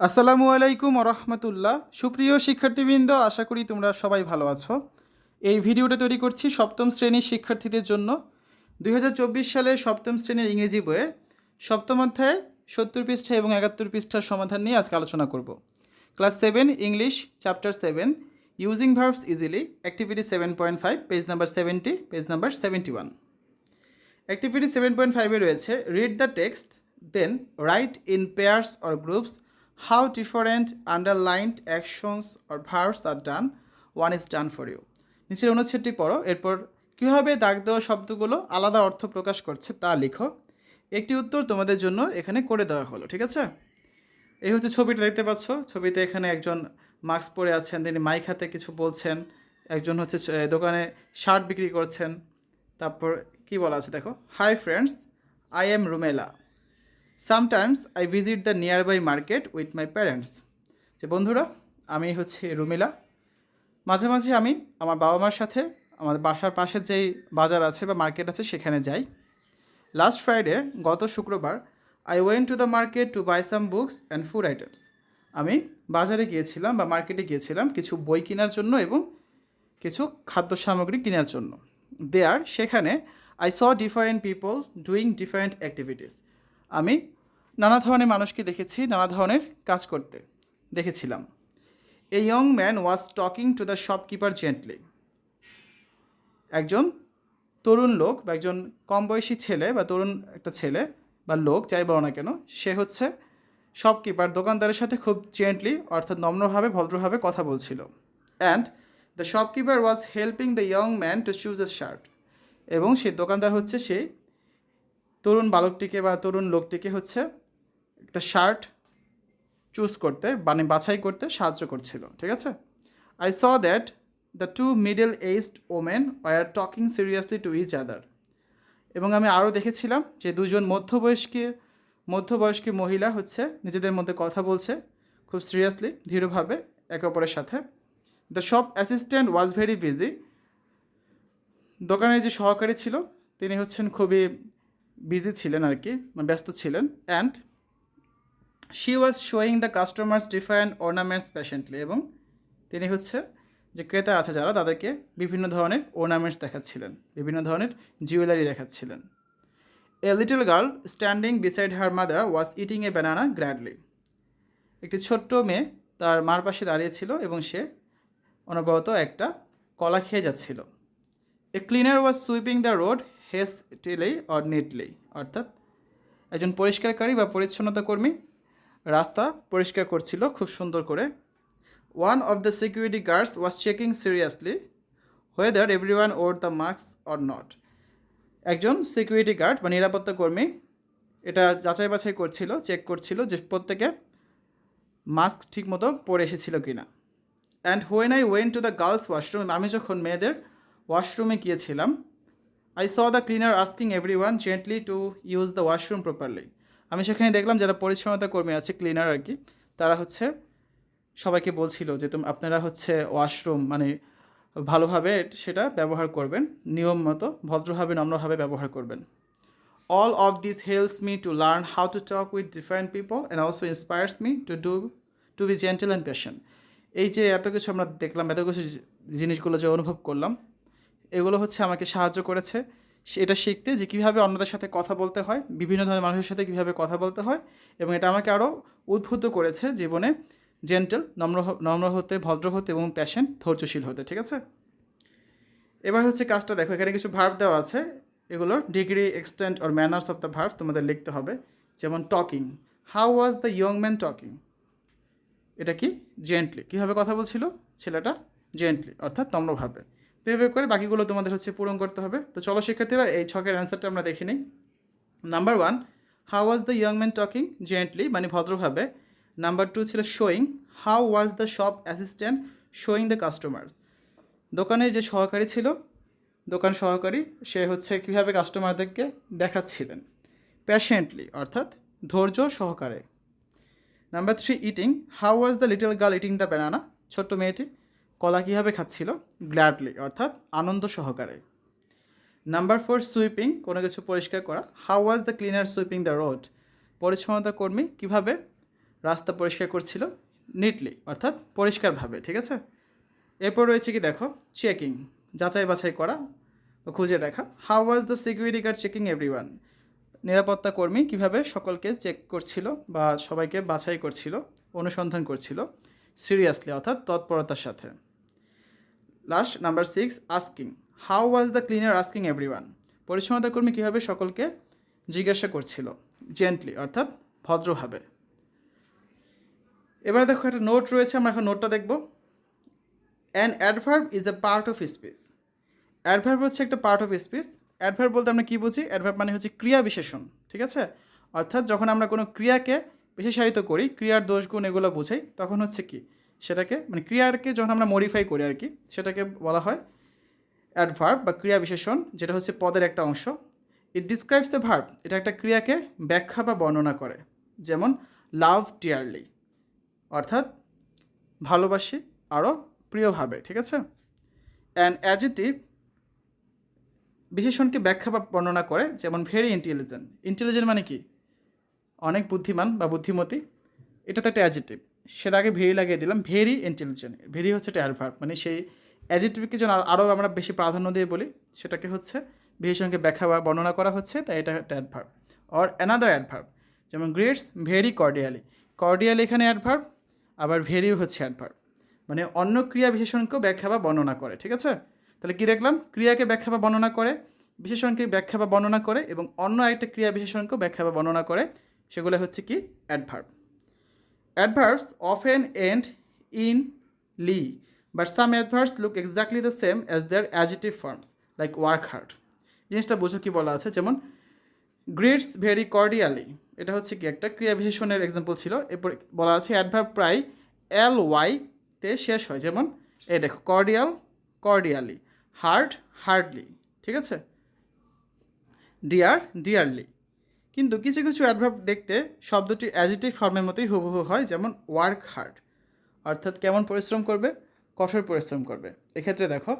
আসসালামু আলাইকুম রহমতুল্লাহ। সুপ্রিয় শিক্ষার্থীবৃন্দ, আশা করি তোমরা সবাই ভালো আছো। এই ভিডিওটা তৈরি করছি সপ্তম শ্রেণির শিক্ষার্থীদের জন্য। দুই সালে সপ্তম শ্রেণির ইংরেজি বইয়ের সপ্তম অধ্যায়ের সত্তর পৃষ্ঠা এবং একাত্তর পৃষ্ঠার সমাধান নিয়ে আজকে আলোচনা করব। Class seven, English, chapter seven, using verbs easily, activity seven point five, page number seventy, page number seventy one. Activity seven point ফাইভে রয়েছে, read the text, then write in pairs or groups how different underlined actions or verbs are done one is done for you নিচের অনুচ্ছেদটি পড়ো, এরপর কীভাবে দাগ দেওয়া শব্দগুলো আলাদা অর্থ প্রকাশ করছে তা লিখো। একটি উত্তর তোমাদের জন্য এখানে করে দেওয়া হলো, ঠিক আছে? এই হচ্ছে ছবিটা দেখতে পাচ্ছ। ছবিতে এখানে একজন মাস্ক পরে আছেন, তিনি মাইক হাতে কিছু বলছেন। একজন হচ্ছে দোকানে শার্ট বিক্রি করছেন। তারপর কি বলা আছে দেখো? Hi friends I am Rumela sometimes I visit the nearby market with my parents যে বন্ধুরা, আমি হচ্ছে রুমিলা। মাঝে মাঝে আমি আমার বাবা মার সাথে আমাদের বাসার পাশে যেই বাজার আছে বা মার্কেট আছে, সেখানে যাই। লাস্ট ফ্রাইডে গত শুক্রবার I went to the market to buy some books and food items আমি বাজারে গিয়েছিলাম বা মার্কেটে গিয়েছিলাম কিছু বই কেনার জন্য এবং কিছু খাদ্য সামগ্রী কেনার জন্য। দেয়ার সেখানে I saw different people doing different activities আমি নানা ধরনের মানুষকে দেখেছি নানা ধরনের কাজ করতে। দেখেছিলাম। A young man was talking to the shopkeeper gently একজন তরুণ লোক বা একজন কম বয়সী ছেলে বা তরুণ একটা ছেলে বা লোক, যাই বলো না কেন, সে হচ্ছে শপকিপার দোকানদারের সাথে খুব জেন্টলি অর্থাৎ নম্রভাবে, ভদ্রভাবে কথা বলছিল। And the shopkeeper was helping the young man to choose a shirt এবং সেই দোকানদার হচ্ছে সেই তরুণ বালকটিকে বা তরুণ লোকটিকে হচ্ছে একটা শার্ট চুজ করতে মানে বাছাই করতে সাহায্য করছিল, ঠিক আছে? I saw that the two middle aged women are talking seriously to each other এবং আমি আরও দেখেছিলাম যে দুজন মধ্যবয়স্কী মধ্যবয়স্কী মহিলা হচ্ছে নিজেদের মধ্যে কথা বলছে খুব সিরিয়াসলি ধীরভাবে একে অপরের সাথে। The shop assistant was very busy দোকানের যে সহকারী ছিল, তিনি হচ্ছেন খুবই বিজি ছিলেন আর কি মানে ব্যস্ত ছিলেন। And she was showing the customers different ornaments patiently এবং তিনি হচ্ছে যে ক্রেতা আছে যারা, তাদেরকে বিভিন্ন ধরনের অর্নামেন্টস দেখাচ্ছিলেন, বিভিন্ন ধরনের jewellery দেখাচ্ছিলেন। A little girl standing beside her mother was eating a banana gladly একটি ছোট্ট মেয়ে তার মার পাশে দাঁড়িয়েছিল এবং সে অনবরত একটা কলা খেয়ে যাচ্ছিল। A cleaner was sweeping the road hastily or neatly অর্থাৎ একজন পরিষ্কারকারী বা পরিচ্ছন্নতা কর্মী রাস্তা পরিষ্কার করছিল খুব সুন্দর করে। One of the security guards was checking seriously whether every one wore the mask or not একজন সিকিউরিটি গার্ড বা নিরাপত্তা কর্মী এটা যাচাই বাছাই করছিল চেক করছিল যে প্রত্যেকে মাস্ক ঠিকমতো পরে এসেছিল কিনা। And when I went to the girls washroom আমি যখন মেয়েদের ওয়াশরুমে গিয়েছিলাম I saw the cleaner asking every one gently to use the washroom properly আমি সেখানে দেখলাম যারা পরিচ্ছন্নতা কর্মী আছে ক্লিনার আর কি, তারা হচ্ছে সবাইকে বলছিল যে তুমি, আপনারা হচ্ছে ওয়াশরুম মানে ভালোভাবে সেটা ব্যবহার করবেন, নিয়ম মতো, ভদ্রভাবে, নম্রভাবে ব্যবহার করবেন। All of this helps me to learn how to talk with different people and also inspires me to do to be gentle and patient এই যে এত কিছু আমরা দেখলাম, এত কিছু জিনিসগুলো যে অনুভব করলাম, এগুলো হচ্ছে আমাকে সাহায্য করেছে। এটা শিখতে যে কীভাবে অন্যদের সাথে কথা বলতে হয়, বিভিন্ন ধরনের মানুষের সাথে কীভাবে কথা বলতে হয় এবং এটা আমাকে আরও উদ্ভূত করেছে জীবনে জেন্টেল নম্র নম্র হতে, ভদ্র হতে এবং প্যাশেন্ট ধৈর্যশীল হতে, ঠিক আছে? এবার হচ্ছে কাজটা দেখো, এখানে কিছু ভার্ব দেওয়া আছে এগুলোর degree extent or manners of the verb তোমাদের লিখতে হবে, যেমন talking how was the young man talking এটা কি? জেন্টলি কীভাবে কথা বলছিল? ছেলেটা জেন্টলি অর্থাৎ নম্রভাবে। ভেবে করে বাকিগুলো তোমাদের হচ্ছে পূরণ করতে হবে। তো চলো শিক্ষার্থীরা, এই ছকের অ্যান্সারটা আমরা দেখে নিই। Number one how was the young man talking gently মানে ভদ্রভাবে। নাম্বার টু ছিল showing how was the shop assistant showing the customers দোকানের যে সহকারী ছিল, দোকান সহকারী, সে হচ্ছে কীভাবে কাস্টমারদেরকে দেখাচ্ছিলেন? প্যাশেন্টলি অর্থাৎ ধৈর্য সহকারে। Number three eating how was the little girl eating the banana ছোট্ট মেয়েটি। কলা কীভাবে খাচ্ছিল? গ্ল্যাডলি অর্থাৎ আনন্দ সহকারে। নাম্বার ফোর সুইপিং কোনো কিছু পরিষ্কার করা। How was the cleaner sweeping the road পরিচ্ছন্নতা কর্মী কীভাবে রাস্তা পরিষ্কার করছিল? নিটলি অর্থাৎ পরিষ্কারভাবে, ঠিক আছে? এরপর রয়েছে কি দেখো? চেকিং যাচাই বাছাই করা খুঁজে দেখা। How was the security guard checking everyone নিরাপত্তা কর্মী কীভাবে সকলকে চেক করছিল বা সবাইকে বাছাই করছিল, অনুসন্ধান করছিল? সিরিয়াসলি অর্থাৎ তৎপরতার সাথে। Last number six asking how was the cleaner asking everyone পরিচ্ছন্নতা কর্মী কীভাবে সকলকে জিজ্ঞাসা করছিল? জেন্টলি অর্থাৎ ভদ্রভাবে। এবারে দেখো, একটা নোট রয়েছে, আমরা এখন নোটটা দেখব। An adverb is a part of speech adverb হচ্ছে একটা পার্ট অফ স্পিচ অ্যাডভার্ব বলতে আমরা কী বুঝি? অ্যাডভার্ব মানে হচ্ছে ক্রিয়া বিশেষণ, ঠিক আছে? অর্থাৎ যখন আমরা কোনো ক্রিয়াকে বিশেষায়িত করি, ক্রিয়ার দোষ গুণ এগুলো বুঝাই, তখন হচ্ছে কি? সেটাকে মানে ক্রিয়াকে যখন আমরা মডিফাই করি আর কি সেটাকে বলা হয় অ্যাডভার্ব বা ক্রিয়া বিশেষণ, যেটা হচ্ছে পদের একটা অংশ। ইট ডিসক্রাইবস এ ভার্ব এটা একটা ক্রিয়াকে ব্যাখ্যা বা বর্ণনা করে। যেমন লাভ টিয়ারলি অর্থাৎ ভালোবাসি আরও প্রিয়ভাবে, ঠিক আছে? অ্যান্ড অ্যাজিটিভ বিশেষণকে ব্যাখ্যা বা বর্ণনা করে, যেমন ভেরি ইন্টেলিজেন্ট ইন্টেলিজেন্ট মানে কি? অনেক বুদ্ধিমান বা বুদ্ধিমতী। এটা তো একটা অ্যাজিটিভ সেটা আগে ভেরি লাগিয়ে দিলাম, ভেরি ইন্টেলিজেন্ট ভেরি হচ্ছে একটা মানে সেই অ্যাজিটিভকে যেন আরও আমরা বেশি প্রাধান্য দিয়ে বলি, সেটাকে হচ্ছে বিশেষণকে ব্যাখ্যা বা বর্ণনা করা হচ্ছে, তাই এটা একটা অ্যাডভার্ব অর অ্যানাদার অ্যাডভার্ব যেমন গ্রেটস ভেরি কর্ডিয়ালি কর্ডিয়ালি এখানে অ্যাডভার্ব আবার ভেরিও হচ্ছে অ্যাডভার্ব মানে অন্য ক্রিয়া বিশেষণকেও ব্যাখ্যা বা বর্ণনা করে, ঠিক আছে? তাহলে কী দেখলাম? ক্রিয়াকে ব্যাখ্যা বা বর্ণনা করে বিশেষণকে ব্যাখ্যা বা বর্ণনা করে, এবং অন্য একটা ক্রিয়া বিশেষণকেও ব্যাখ্যা বা বর্ণনা করে, সেগুলো হচ্ছে কি? Adverb adverbs often end in ly but some adverbs look exactly the same as their adjective forms like work hard জিনিসটা বুঝো কি বলা আছে? যেমন গ্রেটস ভেরি কর্ডিয়ালি এটা হচ্ছে কি একটা ক্রিয়া বিশেষণের এক্সাম্পল ছিল। এরপর বলা আছে অ্যাডভার্ব প্রায় এল ওয়াই তে শেষ হয়। যেমন, এই দেখো কর্ডিয়াল কর্ডিয়ালি হার্ড হার্ডলি ঠিক আছে? ডিয়ার ডিয়ারলি কিন্তু কিছু কিছু অ্যাডভার্ব দেখতে শব্দটি অ্যাজিটিভ ফর্মের মতোই হুবহু হয়, যেমন ওয়ার্ক হার্ড অর্থাৎ কেমন পরিশ্রম করবে, কঠোর পরিশ্রম করবে। এক্ষেত্রে দেখো,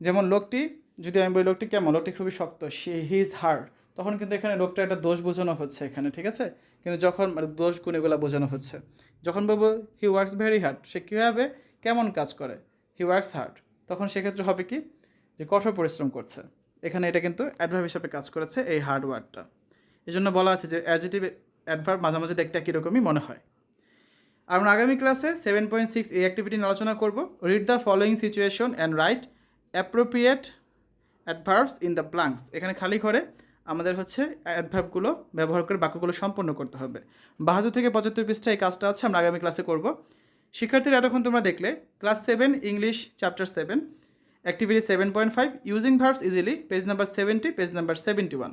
যেমন লোকটি, যদি আমি বলি লোকটি কেমন, লোকটি খুবই শক্ত, সে হিজ হার্ড তখন কিন্তু এখানে লোকটা একটা দোষ বোঝানো হচ্ছে এখানে, ঠিক আছে? কিন্তু যখন মানে দোষ গুণ এগুলো বোঝানো হচ্ছে, যখন বলব হি ওয়ার্কস ভেরি হার্ড সে কীভাবে, কেমন কাজ করে হি ওয়ার্কস হার্ড তখন সেক্ষেত্রে হবে কি? যে কঠোর পরিশ্রম করছে। এখানে এটা কিন্তু অ্যাডভার্ব হিসাবে কাজ করেছে এই হার্ড ওয়ার্কটা এই জন্য বলা আছে যে অ্যাডজেটিভ অ্যাডভার্ব মাঝে মাঝে দেখতে একই রকমই মনে হয়। আমরা আগামী ক্লাসে সেভেন পয়েন্ট সিক্স এই অ্যাক্টিভিটি নিয়ে আলোচনা করব। Read the following situation and write appropriate adverbs in the blanks এখানে খালি ঘরে আমাদের হচ্ছে অ্যাডভার্বগুলো ব্যবহার করে বাক্যগুলো সম্পন্ন করতে হবে। বাহাত্তর থেকে পঁচাত্তর পৃষ্ঠা এই কাজটা আছে, আমরা আগামী ক্লাসে করব। শিক্ষার্থীরা, এতক্ষণ তোমরা দেখলে class seven English chapter seven activity seven point five using verbs easily page number seventy page number seventy one